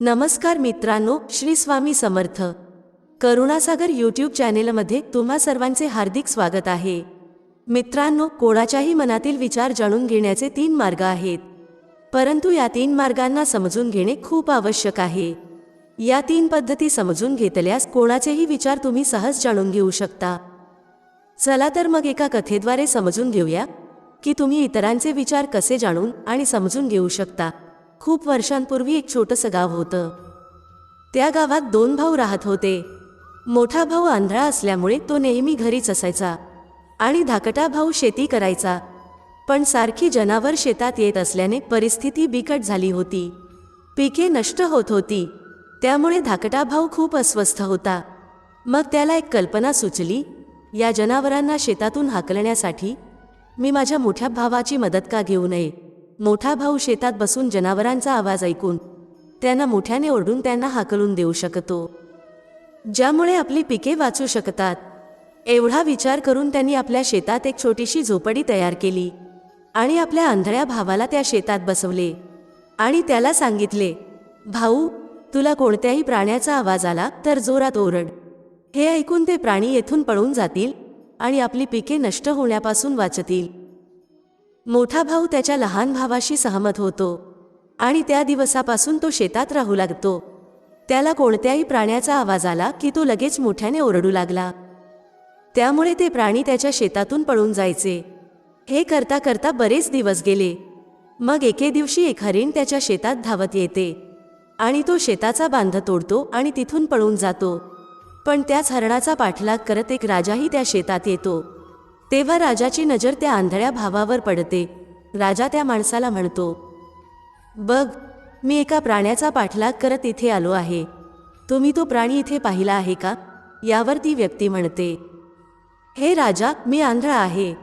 नमस्कार मित्रांनो श्री स्वामी समर्थ. करुणासागर यूट्यूब चॅनेलमध्ये तुम्हा सर्वांचे हार्दिक स्वागत आहे. मित्रांनो कोणाच्याही मनातील विचार जाणून घेण्याचे तीन मार्ग आहेत. परंतु या तीन मार्गांना समजून घेणे खूप आवश्यक आहे. या तीन पद्धती समजून घेतल्यास कोणाचेही विचार तुम्ही सहज जाणून घेऊ शकता. चला तर मग एका कथेद्वारे समजून घेऊया की तुम्ही इतरांचे विचार कसे जाणून आणि समजून घेऊ शकता. खूप वर्षांपूर्वी एक छोटंसं गाव होतं. त्या गावात दोन भाऊ राहत होते. मोठा भाऊ आंधळा असल्यामुळे तो नेहमी घरीच असायचा आणि धाकटा भाऊ शेती करायचा. पण सारखी जनावर शेतात येत असल्याने परिस्थिती बिकट झाली होती. पिके नष्ट होत होती. त्यामुळे धाकटा भाऊ खूप अस्वस्थ होता. मग त्याला एक कल्पना सुचली या जनावरांना शेतातून हाकलण्यासाठी मी माझ्या मोठ्या भावाची मदत का घेऊ नये? मोठा भाऊ शेतात बसून जनावरांचा आवाज ऐकून त्यांना मोठ्याने ओरडून त्यांना हाकलून देऊ शकतो. ज्यामुळे आपली पिके वाचू शकतात. एवढा विचार करून त्यांनी आपल्या शेतात एक छोटीशी झोपडी तयार केली आणि आपल्या आंधळ्या भावाला त्या शेतात बसवले आणि त्याला सांगितले भाऊ तुला कोणत्याही प्राण्याचा आवाज आला तर जोरात ओरड. हे ऐकून ते प्राणी येथून पळून जातील आणि आपली पिके नष्ट होण्यापासून वाचतील. मोठा भाऊ त्याच्या लहान भावाशी सहमत होतो आणि त्या दिवसापासून तो शेतात राहू लागतो. त्याला कोणत्याही प्राण्याचा आवाज आला की तो लगेच मोठ्याने ओरडू लागला. त्यामुळे ते प्राणी त्याच्या शेतातून पळून जायचे. हे करता करता बरेच दिवस गेले. मग एके दिवशी एक हरिण त्याच्या शेतात धावत येते आणि तो शेताचा बांध तोडतो आणि तिथून पळून जातो. पण त्याच हरणाचा पाठलाग करत एक राजाही त्या शेतात येतो. तेव्हा राजाची नजर त्या आंधळ्या भावावर पडते. राजा त्या माणसाला म्हणतो बघ मी एका प्राण्याचा पाठलाग करत इथे आलो आहे. तुम्ही तो प्राणी इथे पाहिला आहे का? यावर ती व्यक्ती म्हणते हे राजा मी आंधळा आहे.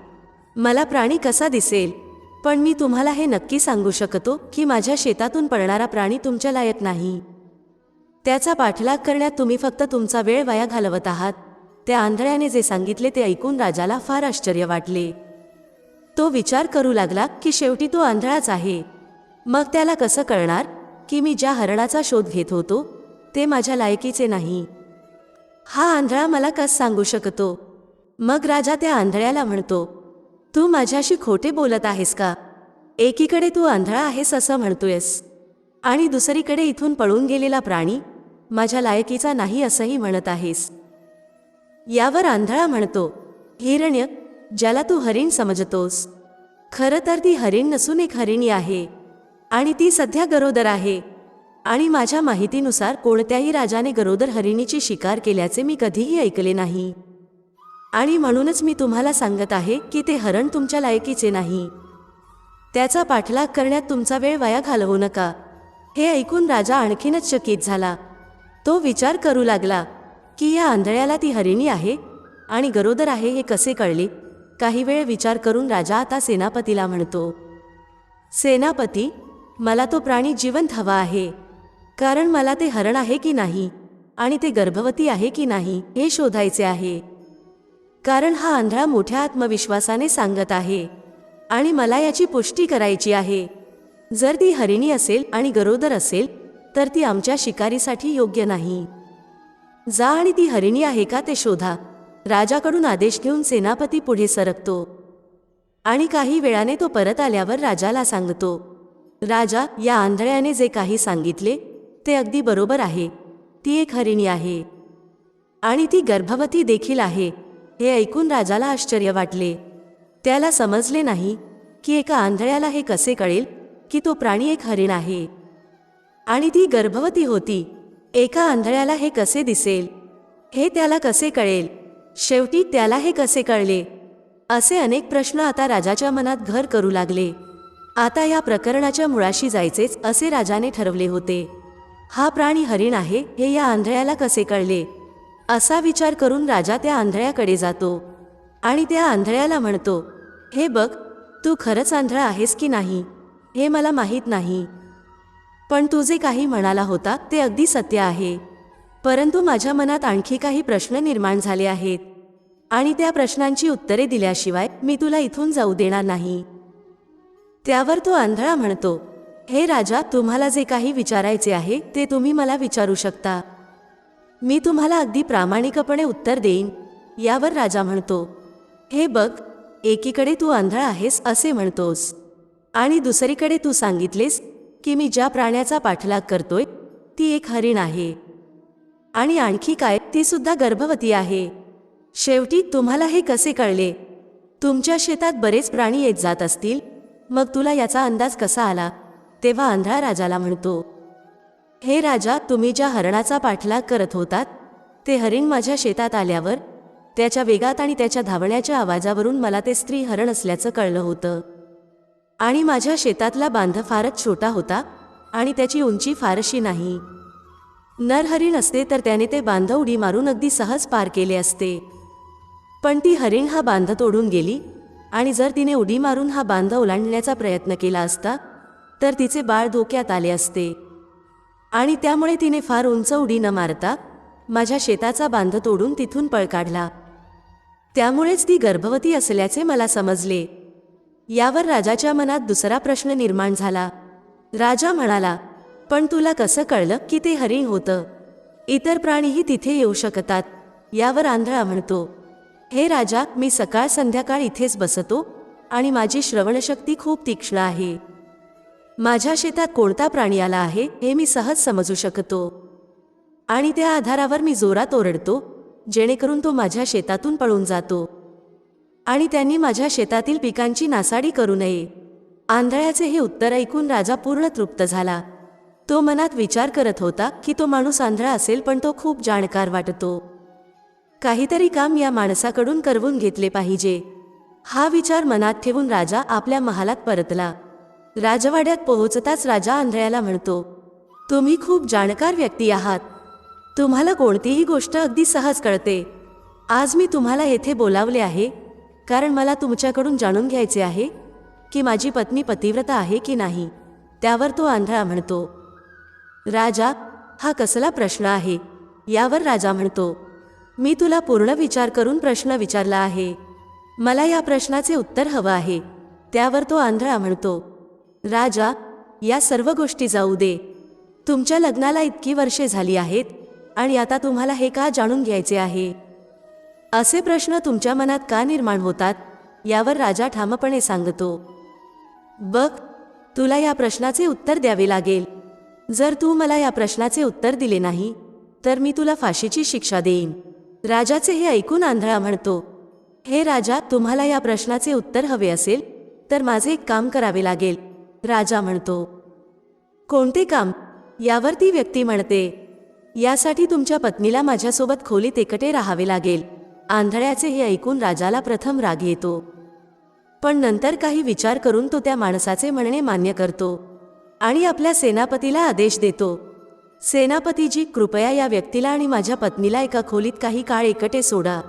मला प्राणी कसा दिसेल? पण मी तुम्हाला हे नक्की सांगू शकतो की माझ्या शेतातून पडणारा प्राणी तुमच्या लायक नाही. त्याचा पाठलाग करण्यात तुम्ही फक्त तुमचा वेळ वाया घालवत आहात. त्या आंधळ्याने जे सांगितले ते ऐकून राजाला फार आश्चर्य वाटले. तो विचार करू लागला की शेवटी तो आंधळाच आहे. मग त्याला कसं कळणार की मी ज्या हरणाचा शोध घेत होतो ते माझ्या लायकीचे नाही? हा आंधळा मला कस सांगू शकतो? मग राजा त्या आंधळ्याला म्हणतो तू माझ्याशी खोटे बोलत आहेस का? एकीकडे तू आंधळा आहेस असं म्हणतोयस. आणि दुसरीकडे इथून पळून गेलेला प्राणी माझ्या लायकीचा नाही असंही म्हणत आहेस. यावर आंधळा म्हणतो हिरण्य ज्याला तू हरिण समजतोस. खरं तर ती हरिण नसून एक हरिणी आहे आणि ती सध्या गरोदर आहे. आणि माझ्या माहितीनुसार कोणत्याही राजाने गरोदर हरिणीची शिकार केल्याचे मी कधीही ऐकले नाही. आणि म्हणूनच मी तुम्हाला सांगत आहे की ते हरण तुमच्या लायकीचे नाही. त्याचा पाठलाग करण्यात तुमचा वेळ वाया घालवू नका. हे ऐकून राजा आणखीनच चकित झाला. तो विचार करू लागला की या आंधळ्याला ती हरिणी आहे? आणि गरोदर आहे हे कसे कळले? काही वेळ विचार करून राजा आता सेनापतीला म्हणतो सेनापती मला तो प्राणी जिवंत हवा आहे. कारण मला ते हरण आहे की नाही? आणि ते गर्भवती आहे की नाही? हे शोधायचे आहे. कारण हा आंधळा मोठ्या आत्मविश्वासाने सांगत आहे. आणि मला याची पुष्टी करायची आहे. जर ती हरिणी असेल आणि गरोदर असेल तर ती आमच्या शिकारीसाठी योग्य नाही. जा आणि ती हरिणी आहे का ते शोधा. राजाकडून आदेश घेऊन सेनापती पुढे सरकतो. आणि काही वेळाने तो परत आल्यावर राजाला सांगतो राजा या आंधळ्याने जे काही सांगितले ते अगदी बरोबर आहे. ती एक हरिणी आहे. आणि ती गर्भवती देखील आहे. हे ऐकून राजाला आश्चर्य वाटले. त्याला समजले नाही की एका आंधळ्याला हे कसे कळेल की तो प्राणी एक हरिण आहे. आणि ती गर्भवती होती. एका आंधळ्याला हे कसे दिसेल? हे त्याला कसे कळेल? शेवटी त्याला हे कसे कळले? असे अनेक प्रश्न आता राजाच्या मनात घर करू लागले. आता या प्रकरणाच्या मुळाशी जायचेच असे राजाने ठरवले होते. हा प्राणी हरिण आहे हे या आंधळ्याला कसे कळले? असा विचार करून राजा त्या आंधळ्याकडे जातो. आणि त्या आंधळ्याला म्हणतो हे बघ तू खरंच आंधळा आहेस की नाही? हे मला माहीत नाही. पण तू जे काही म्हणाला होता ते अगदी सत्य आहे. परंतु माझ्या मनात आणखी काही प्रश्न निर्माण झाले आहेत. आणि त्या प्रश्नांची उत्तरे दिल्याशिवाय मी तुला इथून जाऊ देणार नाही. त्यावर तो आंधळा म्हणतो हे राजा तुम्हाला जे काही विचारायचे आहे ते तुम्ही मला विचारू शकता. मी तुम्हाला अगदी प्रामाणिकपणे उत्तर देईन. यावर राजा म्हणतो हे बघ एकीकडे तू आंधळा आहेस असे म्हणतोस. आणि दुसरीकडे तू सांगितलेस की मी ज्या प्राण्याचा पाठलाग करतोय ती एक हरिण आहे. आणि आणखी काय ती सुद्धा गर्भवती आहे. शेवटी तुम्हाला हे कसे कळले? तुमच्या शेतात बरेच प्राणी येत जात असतील. मग तुला याचा अंदाज कसा आला? तेव्हा आंधळा राजाला म्हणतो हे राजा तुम्ही ज्या हरणाचा पाठलाग करत होतात ते हरिण माझ्या शेतात आल्यावर त्याच्या वेगात आणि त्याच्या धावण्याच्या आवाजावरून मला ते स्त्री हरण असल्याचं कळलं होतं. आणि माझ्या शेतातला बांध फारच छोटा होता आणि त्याची उंची फारशी नाही. नर हरिण असते तर त्याने ते बांध उडी मारून अगदी सहज पार केले असते. पण ती हरिण हा बांध तोडून गेली आणि जर तिने उडी मारून हा बांध ओलांडण्याचा प्रयत्न केला असता तर तिचे बाळ धोक्यात आले असते. आणि त्यामुळे तिने फार उंच उडी न मारता माझ्या शेताचा बांध तोडून तिथून पळ काढला. त्यामुळेच ती गर्भवती असल्याचे मला समजले. यावर राजाच्या मनात दुसरा प्रश्न निर्माण झाला. राजा म्हणाला पण तुला कसं कळलं की ते हरिण होतं? इतर प्राणीही तिथे येऊ शकतात यावर आंधळा म्हणतो. हे राजा मी सकाळ संध्याकाळ इथेच बसतो आणि माझी श्रवणशक्ती खूप तीक्ष्ण आहे. माझ्या शेतात कोणता प्राणी आला आहे हे मी सहज समजू शकतो. आणि त्या आधारावर मी जोरात ओरडतो जेणेकरून तो माझ्या शेतातून पळून जातो. आणि त्यांनी माझ्या शेतातील पिकांची नासाडी करू नये. आंधळ्याचे हे उत्तर ऐकून राजा पूर्ण तृप्त झाला. तो मनात विचार करत होता की तो माणूस आंधळा असेल पण तो खूप जाणकार वाटतो. काहीतरी काम या माणसाकडून करवून घेतले पाहिजे. हा विचार मनात ठेवून राजा आपल्या महालात परतला. राजवाड्यात पोहोचताच राजा आंधळ्याला म्हणतो तुम्ही खूप जाणकार व्यक्ती आहात. तुम्हाला कोणतीही गोष्ट अगदी सहज कळते. आज मी तुम्हाला येथे बोलावले आहे कारण मला तुमच्याकडून जाणून घ्यायचे आहे की माझी पत्नी पतिव्रता आहे की नाही त्यावर तो आंधळा म्हणतो. राजा हा कसला प्रश्न आहे? यावर राजा म्हणतो मी तुला पूर्ण विचार करून प्रश्न विचारला आहे. मला या प्रश्नाचे उत्तर हवं आहे. त्यावर तो आंधळा म्हणतो राजा या सर्व गोष्टी जाऊ दे. तुमच्या लग्नाला इतकी वर्षे झाली आहेत आणि आता तुम्हाला हे का जाणून घ्यायचे आहे? असे प्रश्न तुमच्या मनात का निर्माण होतात यावर राजा ठामपणे सांगतो. बघ तुला या प्रश्नाचे उत्तर द्यावे लागेल. जर तू मला या प्रश्नाचे उत्तर दिले नाही तर मी तुला फाशीची शिक्षा देईन. राजाचे हे ऐकून आंधळा म्हणतो हे राजा तुम्हाला या प्रश्नाचे उत्तर हवे असेल तर माझे एक काम करावे लागेल राजा म्हणतो. कोणते काम? यावर ती व्यक्ती म्हणते. यासाठी तुमच्या पत्नीला माझ्यासोबत खोलीत एकटे राहावे लागेल. आंधळ्याचे हे ऐकून राजाला प्रथम राग येतो. पण नंतर काही विचार करून तो त्या माणसाचे म्हणणे मान्य करतो आणि आपल्या सेनापतीला आदेश देतो. सेनापतीजी कृपया या व्यक्तीला आणि माझ्या पत्नीला एका खोलीत काही काळ एकटे सोडा.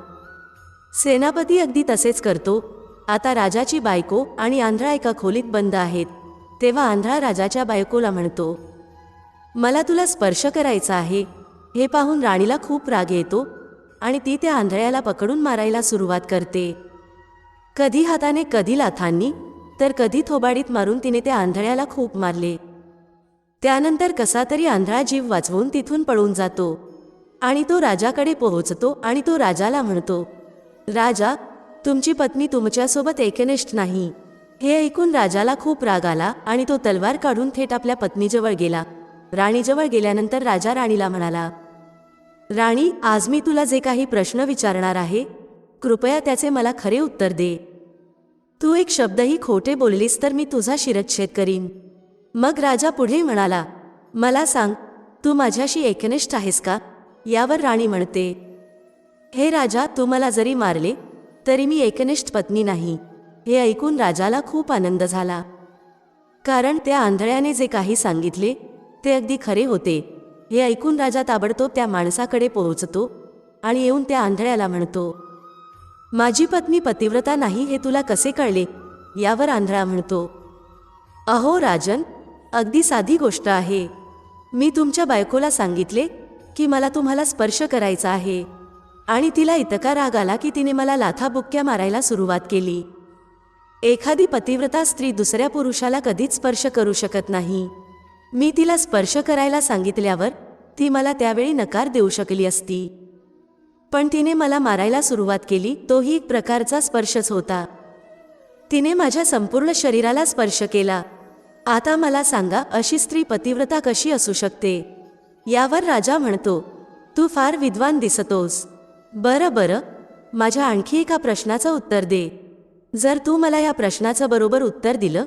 सेनापती अगदी तसेच करतो. आता राजाची बायको आणि आंधळा एका खोलीत बंद आहेत. तेव्हा आंधळा राजाच्या बायकोला म्हणतो मला तुला स्पर्श करायचा आहे. हे पाहून राणीला खूप राग येतो. आणि ती त्या आंधळ्याला पकडून मारायला सुरुवात करते. कधी हाताने कधी लाथांनी तर कधी थोबाडीत मारून तिने त्या आंधळ्याला खूप मारले. त्यानंतर कसा तरी आंधळा जीव वाचवून तिथून पळून जातो आणि तो राजाकडे पोहोचतो आणि तो राजाला म्हणतो राजा तुमची पत्नी तुमच्यासोबत एकनिष्ठ नाही. हे ऐकून राजाला खूप राग आला आणि तो तलवार काढून थेट आपल्या पत्नीजवळ गेला. राणीजवळ गेल्यानंतर राजा राणीला म्हणाला राणी आज मी तुला जे काही प्रश्न विचारणार आहे कृपया त्याचे मला खरे उत्तर दे. तू एक शब्दही खोटे बोललीस तर मी तुझा शिरच्छेद करीन. मग राजा पुढे म्हणाला मला सांग तू माझ्याशी एकनिष्ठ आहेस का? यावर राणी म्हणते हे राजा तू मला जरी मारले तरी मी एकनिष्ठ पत्नी नाही. हे ऐकून राजाला खूप आनंद झाला. कारण त्या आंधळ्याने जे काही सांगितले ते अगदी खरे होते. हे ऐकून राजा ताबडतोब त्या माणसाकडे पोहोचतो आणि येऊन त्या आंधळ्याला म्हणतो माझी पत्नी पतिव्रता नाही हे तुला कसे कळले? यावर आंधळा म्हणतो अहो राजन अगदी साधी गोष्ट आहे. मी तुमच्या बायकोला सांगितले की मला तुम्हाला स्पर्श करायचा आहे आणि तिला इतका राग आला की तिने मला लाथाबुक्क्या मारायला सुरुवात केली. एखादी पतिव्रता स्त्री दुसऱ्या पुरुषाला कधीच स्पर्श करू शकत नाही. मी तिला स्पर्श करायला सांगितल्यावर ती मला त्यावेळी नकार देऊ शकली असती. पण तिने मला मारायला सुरुवात केली तोही एक प्रकारचा स्पर्शच होता. तिने माझ्या संपूर्ण शरीराला स्पर्श केला. आता मला सांगा अशी स्त्री पतिव्रता कशी असू शकते? यावर राजा म्हणतो तू फार विद्वान दिसतोस. बरं बरं. माझ्या आणखी एका प्रश्नाचं उत्तर दे. जर तू मला या प्रश्नाचं बरोबर उत्तर दिलं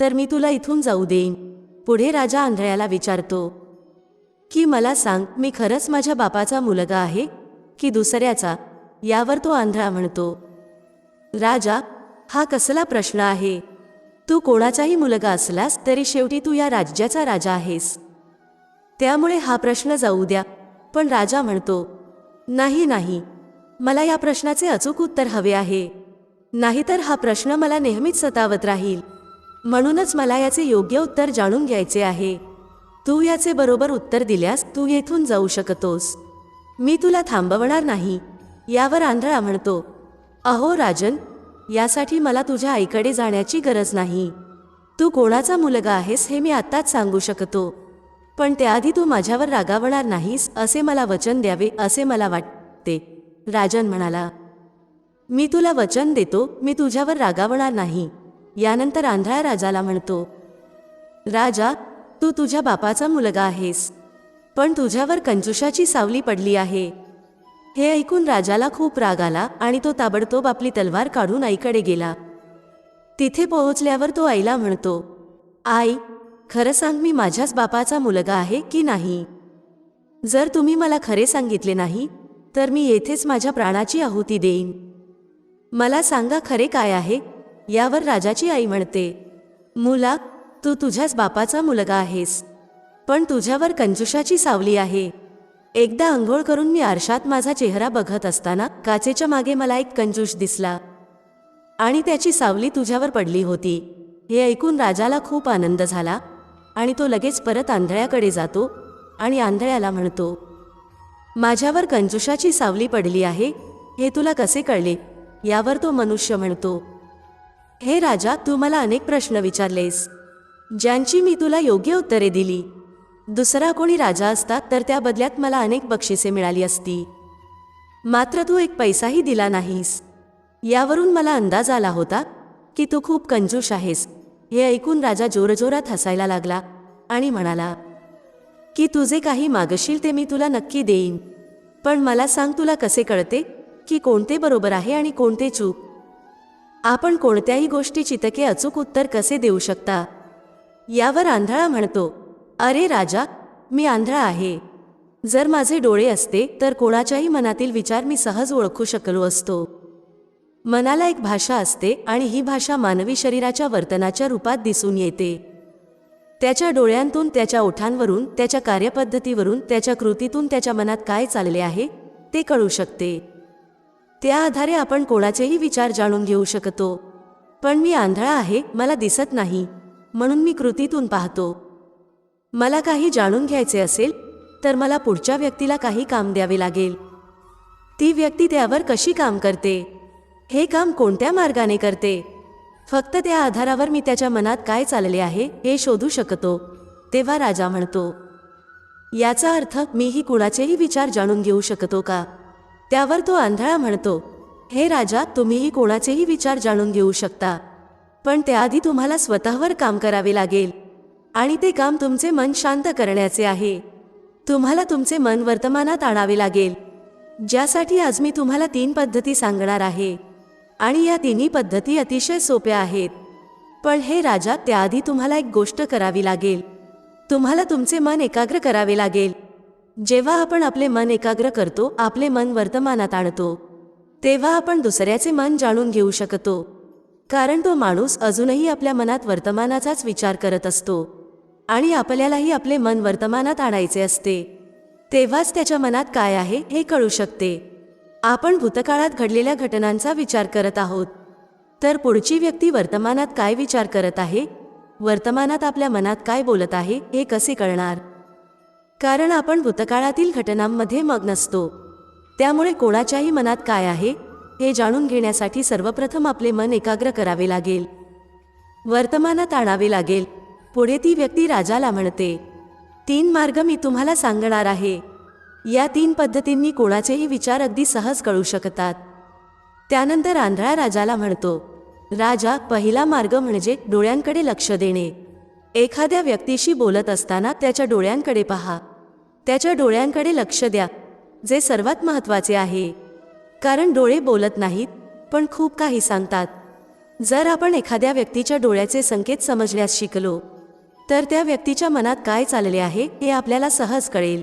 तर मी तुला इथून जाऊ देईन. पुढे राजा आंधळ्याला विचारतो की मला सांग मी खरंच माझ्या बापाचा मुलगा आहे की दुसऱ्याचा? यावर तो आंधळा म्हणतो राजा हा कसला प्रश्न आहे? तू कोणाचाही मुलगा असलास तरी शेवटी तू या राज्याचा राजा आहेस. त्यामुळे हा प्रश्न जाऊ द्या. पण राजा म्हणतो नाही नाही. मला या प्रश्नाचे अचूक उत्तर हवे आहे. नाहीतर हा प्रश्न मला नेहमीच सतावत राहील. म्हणूनच मला याचे योग्य उत्तर जाणून घ्यायचे आहे. तू याचे बरोबर उत्तर दिल्यास तू येथून जाऊ शकतोस. मी तुला थांबवणार नाही. यावर आंधळा म्हणतो अहो राजन यासाठी मला तुझ्या आईकडे जाण्याची गरज नाही. तू कोणाचा मुलगा आहेस हे मी आत्ताच सांगू शकतो. पण त्याआधी तू माझ्यावर रागावणार नाहीस असे मला वचन द्यावे असे मला वाटते. राजन म्हणाला मी तुला वचन देतो मी तुझ्यावर रागावणार नाही. यानंतर आंधळा राजाला म्हणतो राजा तू तुझ्या बापाचा मुलगा आहेस पण तुझ्यावर कंजुषाची सावली पडली आहे. हे ऐकून राजाला खूप राग आला आणि तो ताबडतोब आपली तलवार काढून आईकडे गेला. तिथे पोहोचल्यावर तो आईला म्हणतो आई खरं सांग मी माझ्याच बापाचा मुलगा आहे की नाही? जर तुम्ही मला खरे सांगितले नाही तर मी येथेच माझ्या प्राणाची आहुती देईन. मला सांगा खरे काय आहे यावर राजाची आई म्हणते मुला तू तुझ्याच बापाचा मुलगा आहेस पण तुझ्यावर कंजुषाची सावली आहे. एकदा आंघोळ करून मी आरशात माझा चेहरा बघत असताना काचेच्या मागे मला एक कंजूष दिसला. आणि त्याची सावली तुझ्यावर पडली होती. हे ऐकून राजाला खूप आनंद झाला आणि तो लगेच परत आंधळ्याकडे जातो आणि आंधळ्याला म्हणतो माझ्यावर कंजुषाची सावली पडली आहे हे तुला कसे कळले? यावर तो मनुष्य म्हणतो हे राजा तू मला अनेक प्रश्न विचारलेस. ज्यांची मी तुला योग्य उत्तरे दिली. दुसरा कोणी राजा असता तर त्या बदल्यात मला अनेक बक्षिसे मिळाली असती. मात्र तू एक पैसाही दिला नाहीस. यावरून मला अंदाज आला होता की तू खूप कंजूष आहेस. हे ऐकून राजा जोरजोरात हसायला लागला आणि म्हणाला की तुझे काही मागशील ते मी तुला नक्की देईन. पण मला सांग तुला कसे कळते की कोणते बरोबर आहे आणि कोणते चूक. आपण कोणत्याही गोष्टी चितके अचूक उत्तर कसे देऊ शकता? यावर आंधळा म्हणतो अरे राजा मी आंधळा आहे. जर माझे डोळे असते तर कोणाच्याही मनातील विचार मी सहज ओळखू शकलो असतो. मनाला एक भाषा असते आणि ही भाषा मानवी शरीराच्या वर्तनाच्या रूपात दिसून येते. त्याच्या डोळ्यांतून त्याच्या ओठांवरून त्याच्या कार्यपद्धतीवरून त्याच्या कृतीतून त्याच्या मनात काय चालले आहे ते कळू शकते. त्या आधारे आपण कोणाचेही विचार जाणून घेऊ शकतो. पण मी आंधळा आहे मला दिसत नाही म्हणून मी कृतीतून पाहतो. मला काही जाणून घ्यायचे असेल तर मला पुढच्या व्यक्तीला काही काम द्यावे लागेल. ती व्यक्ती त्यावर कशी काम करते? हे काम कोणत्या मार्गाने करते? फक्त त्या आधारावर मी त्याच्या मनात काय चालले आहे हे शोधू शकतो तेव्हा राजा म्हणतो. याचा अर्थ मीही कुणाचेही विचार जाणून घेऊ शकतो का? त्यावर तो आंधळा म्हणतो हे राजा तुम्हीही कोणाचेही विचार जाणून घेऊ शकता. पण त्याआधी तुम्हाला स्वतःवर काम करावे लागेल. आणि ते काम तुमचे मन शांत करण्याचे आहे. तुम्हाला तुमचे मन वर्तमानात आणावे लागेल. ज्यासाठी आज मी तुम्हाला तीन पद्धती सांगणार आहे. आणि या तिन्ही पद्धती अतिशय सोप्या आहेत. पण हे राजा त्याआधी तुम्हाला एक गोष्ट करावी लागेल. तुम्हाला तुमचे मन एकाग्र करावे लागेल. जेव्हा आपण आपले मन एकाग्र करतो आपले मन वर्तमानात आणतो. तेव्हा आपण दुसऱ्याचे मन जाणून घेऊ शकतो. कारण तो माणूस अजूनही आपल्या मनात वर्तमानाचाच विचार करत असतो. आणि आपल्यालाही आपले मन वर्तमानात आणायचे असते. तेव्हाच त्याच्या मनात काय आहे हे कळू शकते. आपण भूतकाळात घडलेल्या घटनांचा विचार करत आहोत. तर पुढची व्यक्ती वर्तमानात काय विचार करत आहे? वर्तमानात आपल्या मनात काय बोलत आहे हे कसे कळणार? कारण आपण भूतकाळातील घटनांमध्ये मग नसतो. त्यामुळे कोणाच्याही मनात काय आहे हे जाणून घेण्यासाठी सर्वप्रथम आपले मन एकाग्र करावे लागेल. वर्तमानात आणावे लागेल. पुढे ती व्यक्ती राजाला म्हणते तीन मार्ग मी तुम्हाला सांगणार आहे. या तीन पद्धतींनी कोणाचेही विचार अगदी सहज कळू शकतात. त्यानंतर आंधळा राजाला म्हणतो राजा पहिला मार्ग म्हणजे डोळ्यांकडे लक्ष देणे. एखाद्या व्यक्तीशी बोलत असताना त्याच्या डोळ्यांकडे पहा. त्याच्या डोळ्यांकडे लक्ष द्या जे सर्वात महत्त्वाचे आहे. कारण डोळे बोलत नाहीत पण खूप काही सांगतात. जर आपण एखाद्या व्यक्तीच्या डोळ्याचे संकेत समजण्यास शिकलो तर त्या व्यक्तीच्या मनात काय चालले आहे हे आपल्याला सहज कळेल.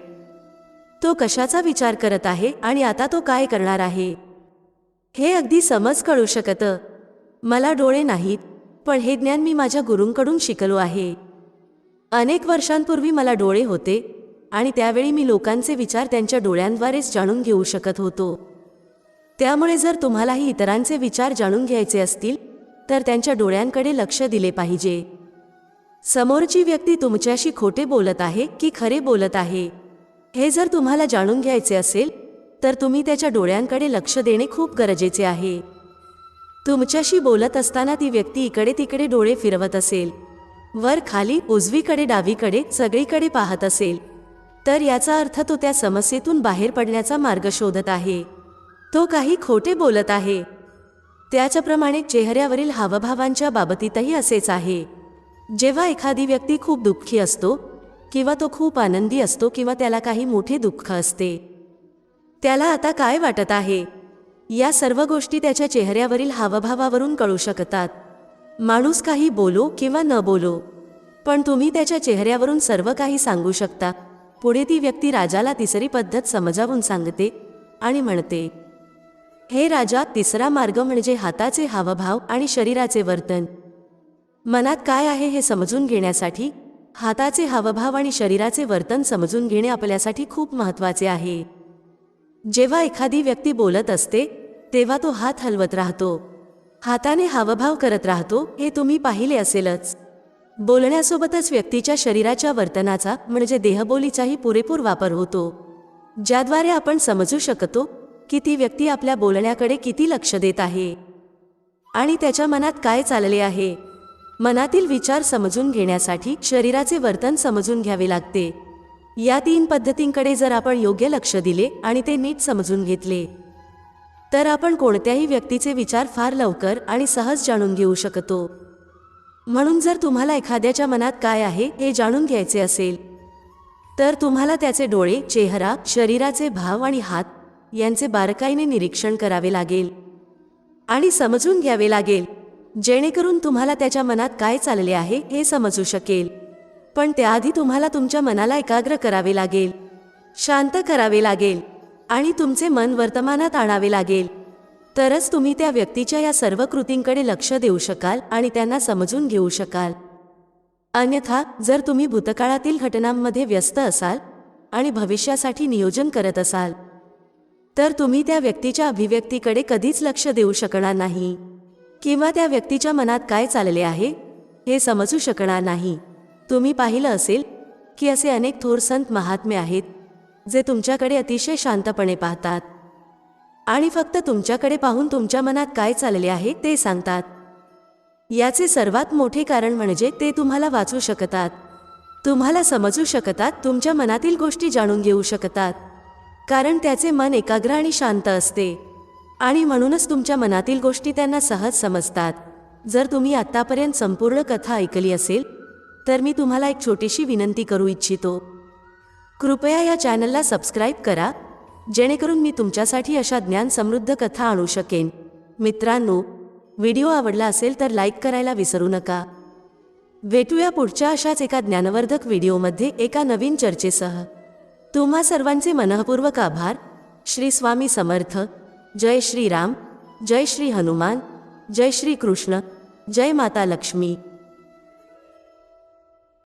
तो कशाचा विचार करत आहे आणि आता तो काय करणार आहे? हे अगदी समज कळू शकतं. मला डोळे नाहीत पण हे ज्ञान मी माझ्या गुरूंकडून शिकलो आहे. अनेक वर्षांपूर्वी मला डोळे होते आणि त्यावेळी मी लोकांचे विचार त्यांच्या डोळ्यांद्वारेच जाणून घेऊ शकत होतो. त्यामुळे जर तुम्हालाही इतरांचे विचार जाणून घ्यायचे असतील तर त्यांच्या डोळ्यांकडे लक्ष दिले पाहिजे. समोरची व्यक्ती तुमच्याशी खोटे बोलत आहे की खरे बोलत आहे हे जर तुम्हाला जाणून घ्यायचे असेल तर तुम्ही त्याच्या डोळ्यांकडे लक्ष देणे खूप गरजेचे आहे. तुमच्याशी बोलत असताना ती व्यक्ती इकडे तिकडे डोळे फिरवत असेल. वर खाली उजवीकडे डावीकडे सगळीकडे पाहत असेल. तर याचा अर्थ तो त्या समस्येतून बाहेर पडण्याचा मार्ग शोधत आहे. तो काही खोटे बोलत आहे. त्याच्याप्रमाणे चेहऱ्यावरील हावभावांच्या बाबतीतही असेच आहे. जेव्हा एखादी व्यक्ती खूप दुःखी असतो किंवा तो खूप आनंदी असतो किंवा त्याला काही मोठे दुःख असते त्याला आता काय वाटत आहे? या सर्व गोष्टी त्याच्या चेहऱ्यावरील हावभावावरून कळू शकतात. माणूस काही बोलो किंवा न बोलो पण तुम्ही त्याच्या चेहऱ्यावरून सर्व काही सांगू शकता. पुढे ती व्यक्ती राजाला तिसरी पद्धत समजावून सांगते आणि म्हणते हे राजा तिसरा मार्ग म्हणजे हाताचे हावभाव आणि शरीराचे वर्तन. मनात काय आहे हे समजून घेण्यासाठी? हाताचे हावभाव आणि शरीराचे वर्तन समजून घेणे आपल्यासाठी खूप महत्त्वाचे आहे. जेव्हा एखादी व्यक्ती बोलत असते तेव्हा तो हात हलवत राहतो. हाताने हावभाव करत राहतो हे तुम्ही पाहिले असेलच. बोलण्यासोबतच व्यक्तीच्या शरीराच्या वर्तनाचा म्हणजे देहबोलीचाही पुरेपूर वापर होतो. ज्याद्वारे आपण समजू शकतो की ती व्यक्ती आपल्या बोलण्याकडे किती लक्ष देत आहे. आणि त्याच्या मनात काय चालले आहे. मनातील विचार समजून घेण्यासाठी शरीराचे वर्तन समजून घ्यावे लागते. या तीन पद्धतींकडे जर आपण योग्य लक्ष दिले आणि ते नीट समजून घेतले तर आपण कोणत्याही व्यक्तीचे विचार फार लवकर आणि सहज जाणून घेऊ शकतो. म्हणून जर तुम्हाला एखाद्याच्या मनात काय आहे हे जाणून घ्यायचे असेल तर तुम्हाला त्याचे डोळे चेहरा शरीराचे भाव आणि हात यांचे बारकाईने निरीक्षण करावे लागेल आणि समजून घ्यावे लागेल जेणेकरून तुम्हाला त्याच्या मनात काय चालले आहे हे समजू शकेल. पण त्याआधी तुम्हाला तुमच्या मनाला एकाग्र करावे लागेल शांत करावे लागेल आणि तुमचे मन वर्तमानात आणावे लागेल. तरच तुम्ही त्या व्यक्तीच्या या सर्व कृतींकडे लक्ष देऊ शकाल आणि त्यांना समजून घेऊ शकाल. अन्यथा जर तुम्ही भूतकाळातील घटनांमध्ये व्यस्त असाल आणि भविष्यासाठी नियोजन करत असाल तर तुम्ही त्या व्यक्तीच्या अभिव्यक्तीकडे कधीच लक्ष देऊ शकणार नाही. किंवा त्या व्यक्तीच्या मनात काय चालले आहे हे समजू शकणार नाही. तुम्ही पाहिलं असेल की असे अनेक थोर संत महात्मे आहेत जे तुमच्याकडे अतिशय शांतपणे पाहतात. आणि फक्त तुमच्याकडे पाहून तुमच्या मनात काय चालले आहे ते सांगतात. याचे सर्वात मोठे कारण म्हणजे ते तुम्हाला वाचू शकतात. तुम्हाला समजू शकतात तुमच्या मनातील गोष्टी जाणून घेऊ शकतात. कारण त्याचे मन एकाग्र आणि शांत असते. आणि म्हणूनच तुमच्या मनातील गोष्टी त्यांना सहज समजतात. जर तुम्ही आत्तापर्यंत संपूर्ण कथा ऐकली असेल तर मी तुम्हाला एक छोटीशी विनंती करू इच्छितो. कृपया या चॅनलला सबस्क्राईब करा जेणेकरून मी तुमच्यासाठी अशा ज्ञान समृद्ध कथा आणू शकेन. मित्रांनो व्हिडिओ आवडला असेल तर लाईक करायला विसरू नका. भेटूया पुढच्या अशाच एका ज्ञानवर्धक व्हिडिओमध्ये एका नवीन चर्चेसह. तुम्हा सर्वांचे मनःपूर्वक आभार. श्री स्वामी समर्थ. जय श्री राम जय श्री हनुमान. जय श्री कृष्ण. जय माता लक्ष्मी.